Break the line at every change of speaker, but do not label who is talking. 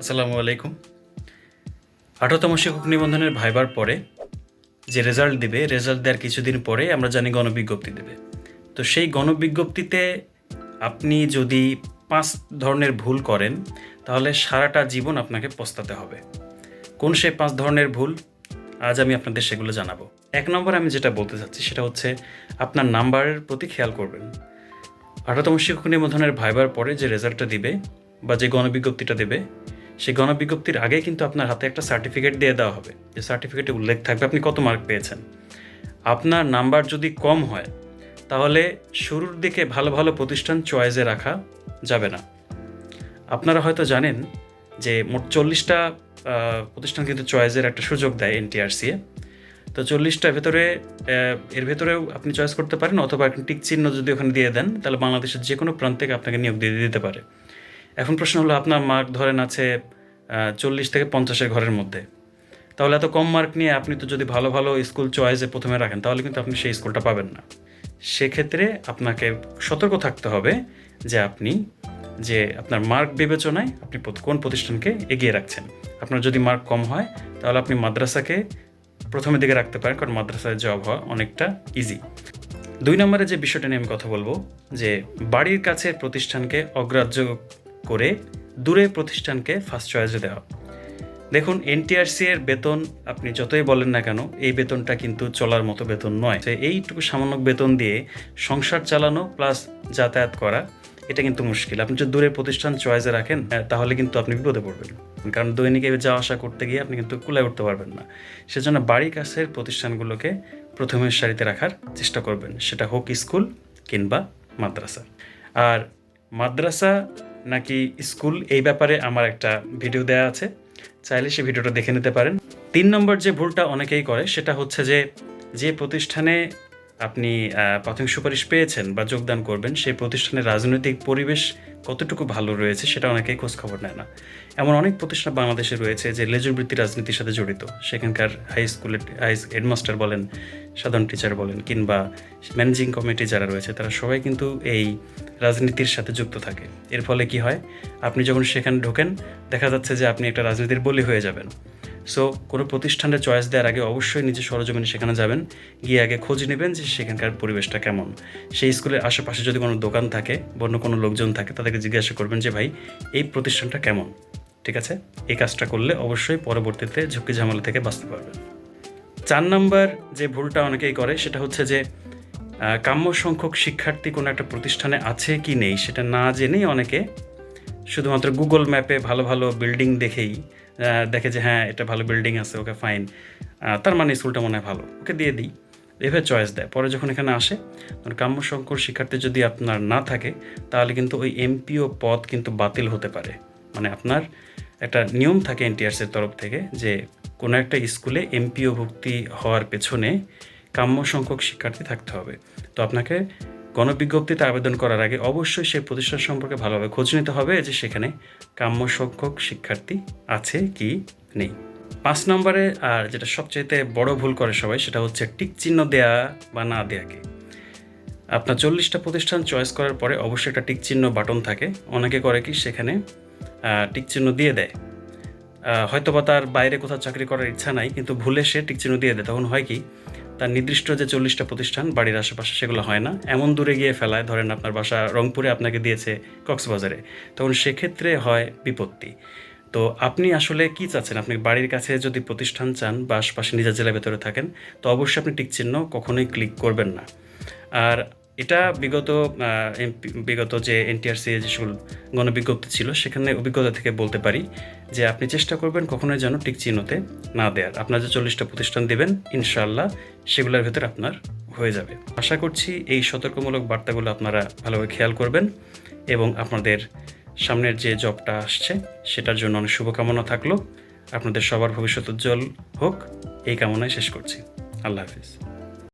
আসসালামু আলাইকুম। আঠারোতম শিক্ষক নিবন্ধনের ভাইবার পরে যে রেজাল্ট দিবে রেজাল্ট দেওয়ার কিছুদিন পরে আমরা জানি গণবিজ্ঞপ্তি দেবে। তো সেই গণবিজ্ঞপ্তিতে আপনি যদি পাঁচ ধরনের ভুল করেন, তাহলে সারাটা জীবন আপনাকে পস্তাতে হবে। কোন সেই পাঁচ ধরনের ভুল? আজ আমি আপনাদের সেগুলো জানাব। এক নম্বর আমি যেটা বলতে চাচ্ছি, সেটা হচ্ছে আপনার নাম্বারের প্রতি খেয়াল করবেন। আঠারোতম শিক্ষক নিবন্ধনের ভাইবার পরে যে রেজাল্টটা দিবে বা যে গণবিজ্ঞপ্তিটা দেবে সেই গণবিজ্ঞপ্তির আগে কিন্তু আপনার হাতে একটা সার্টিফিকেট দিয়ে দেওয়া হবে। যে সার্টিফিকেটে উল্লেখ থাকবে, আপনি কত মার্ক পেয়েছেন? আপনার নাম্বার যদি কম হয়, তাহলে শুরুর দিকে ভালো ভালো প্রতিষ্ঠান চয়েসে রাখা যাবে না। আপনারা হয়তো জানেন যে মোট চল্লিশটা প্রতিষ্ঠান কিন্তু চয়েসের একটা সুযোগ দেয় এনটিআরসিএ তো চল্লিশটার ভেতরে এর ভেতরেও আপনি চয়েস করতে পারেন, অথবা টিক চিহ্ন যদি ওখানে দিয়ে দেন, তাহলে বাংলাদেশের যে কোনো প্রান্ত আপনাকে নিয়োগ দিয়ে দিতে পারে। এখন প্রশ্ন হলো, আপনার মার্ক ধরেন আছে চল্লিশ থেকে পঞ্চাশের ঘরের মধ্যে। তাহলে এত কম মার্ক নিয়ে আপনি তো যদি ভালো ভালো স্কুল চয়েসে প্রথমে রাখেন, তাহলে কিন্তু আপনি সেই স্কুলটা পাবেন না। সেক্ষেত্রে আপনাকে সতর্ক থাকতে হবে যে আপনি, যে আপনার মার্ক বিবেচনায় আপনি কোন প্রতিষ্ঠানকে এগিয়ে রাখছেন। আপনার যদি মার্ক কম হয়, তাহলে আপনি মাদ্রাসাকে প্রথমের দিকে রাখতে পারেন, কারণ মাদ্রাসায় জব হওয়া অনেকটা ইজি দুই নম্বরে যে বিষয়টা নিয়ে আমি কথা বলব, যে বাড়ির কাছে প্রতিষ্ঠানকে অগ্রাহ্য করে দূরে প্রতিষ্ঠানকে ফার্স্ট চয়েসে দেওয়া। দেখুন এনটিআরসি এর বেতন আপনি যতই বলেন না কেন, এই বেতনটা কিন্তু চলার মতো বেতন নয়। এইটুকু সামান্য বেতন দিয়ে সংসার চালানো প্লাস যাতায়াত করা, এটা কিন্তু মুশকিল। আপনি যদি দূরে প্রতিষ্ঠান চয়েসে রাখেন তাহলে কিন্তু আপনি বিপদে পড়বেন। কারণ দৈনিক যাওয়া আসা করতে গিয়ে আপনি কিন্তু কুলায় উঠতে পারবেন না। সেজন্য বাড়ির কাছের প্রতিষ্ঠানগুলোকে প্রথমের সারিতে রাখার চেষ্টা করবেন। সেটা হোক স্কুল কিংবা মাদ্রাসা। আর মাদ্রাসা নাকি স্কুল, এই ব্যাপারে আমার একটা ভিডিও দেওয়া আছে। চাইলে সে ভিডিওটা দেখে নিতে পারেন। তিন নম্বর যে ভুলটা অনেকেই করে, সেটা হচ্ছে যে যে প্রতিষ্ঠানে আপনি প্রাথমিক সুপারিশ পেয়েছেন বা যোগদান করবেন, সেই প্রতিষ্ঠানের রাজনৈতিক পরিবেশ কতটুকু ভালো রয়েছে সেটা অনেকেই খোঁজখবর নেয় না। এমন অনেক প্রতিষ্ঠান বাংলাদেশে রয়েছে যে লেজুর বৃত্তি রাজনীতির সাথে জড়িত। সেখানকার হাই স্কুলের হাই হেডমাস্টার বলেন, সাধারণ টিচার বলেন, কিংবা ম্যানেজিং কমিটি যারা রয়েছে, তারা সবাই কিন্তু এই রাজনীতির সাথে যুক্ত থাকে। এর ফলে কি হয়? আপনি যখন সেখানে ঢোকেন, দেখা যাচ্ছে যে আপনি একটা রাজনীতির বলি হয়ে যাবেন। সো কোনো প্রতিষ্ঠানের চয়েস দেওয়ার আগে অবশ্যই নিজে সরজমিনে সেখানে যাবেন। গিয়ে আগে খোঁজ নেবেন যে সেখানকার পরিবেশটা কেমন। সেই স্কুলের আশেপাশে যদি কোনো দোকান থাকে অন্য কোনো লোকজন থাকে, তাদেরকে জিজ্ঞাসা করবেন যে, ভাই, এই প্রতিষ্ঠানটা কেমন? ঠিক আছে? এই কাজটা করলে অবশ্যই পরবর্তীতে ঝুঁকি ঝামেলা থেকে বাঁচতে পারবেন। চার নাম্বার যে ভুলটা অনেকেই করে, সেটা হচ্ছে যে কাম্য সংখ্যক শিক্ষার্থী কোনো একটা প্রতিষ্ঠানে আছে কি নেই, সেটা না জেনেই অনেকে শুধুমাত্র গুগল ম্যাপে ভালো ভালো বিল্ডিং দেখেই দেখে যে হ্যাঁ এটা ভালো বিল্ডিং আছে, ওকে ফাইন তার মানে স্কুলটা মনে হয় ভালো। ওকে দিয়ে দিই। এভাবে চয়েস দেয়। পরে যখন এখানে আসে কাম্য সংখ্যক শিক্ষার্থী যদি আপনার না থাকে, তাহলে কিন্তু ওই এমপিও পদ কিন্তু বাতিল হতে পারে। মানে আপনার একটা নিয়ম থাকে এনটিআরসির তরফ থেকে যে, কোনো একটা স্কুলে এমপিও ভুক্তি হওয়ার পেছনে কাম্য সংখ্যক শিক্ষার্থী থাকতে হবে। তো আপনাকে গণবিজ্ঞপ্তিতে আবেদন করার আগে অবশ্যই সেই প্রতিষ্ঠান সম্পর্কে ভালোভাবে খোঁজ নিতে হবে যে সেখানে কাম্য সংখ্যক শিক্ষার্থী আছে কি নেই। পাঁচ নম্বরে আর যেটা সবচাইতে বড় ভুল করে সবাই, সেটা হচ্ছে টিক চিহ্ন দেয়া বা না দেয়াকে। আপনার চল্লিশটা প্রতিষ্ঠান চয়েস করার পরে অবশ্যই একটা টিক চিহ্ন বাটন থাকে। অনেকে করে কি সেখানে টিক চিহ্ন দিয়ে দেয়। হয়তোবা তার বাইরে কোথাও চাকরি করার ইচ্ছা নাই, কিন্তু ভুলে সে টিক চিহ্ন দিয়ে দেয়। তখন হয় কি, তার নির্দিষ্ট যে চল্লিশটা প্রতিষ্ঠান বাড়ির আশেপাশে সেগুলো হয় না। এমন দূরে গিয়ে ফেলায়, ধরেন আপনার বাসা রংপুরে আপনাকে দিয়েছে কক্সবাজারে। তখন সেক্ষেত্রে হয় বিপত্তি। তো আপনি আসলে কি চাচ্ছেন? আপনি বাড়ির কাছে যদি প্রতিষ্ঠান চান বা আশপাশে নিজের জেলার ভেতরে থাকেন, তো অবশ্যই আপনি টিক চিহ্ন কখনোই ক্লিক করবেন না। আর এটা বিগত বিগত যে এনটিআরসি যে সকল গণবিজ্ঞপ্তি ছিল, সেখানে অভিজ্ঞতা থেকে বলতে পারি যে আপনি চেষ্টা করবেন কখনোই যেন টিক চিহ্নতে না দেওয়ার আপনার যে চল্লিশটা প্রতিষ্ঠান দেবেন ইনশাল্লাহ সেগুলোর ভেতরে আপনার হয়ে যাবে। আশা করছি এই সতর্কমূলক বার্তাগুলো আপনারা ভালোভাবে খেয়াল করবেন এবং আপনাদের সামনের যে জবটা আসছে, সেটার জন্য অনেক শুভকামনা থাকল। আপনাদের সবার ভবিষ্যৎ উজ্জ্বল হোক, এই কামনায় শেষ করছি। আল্লাহ হাফিজ।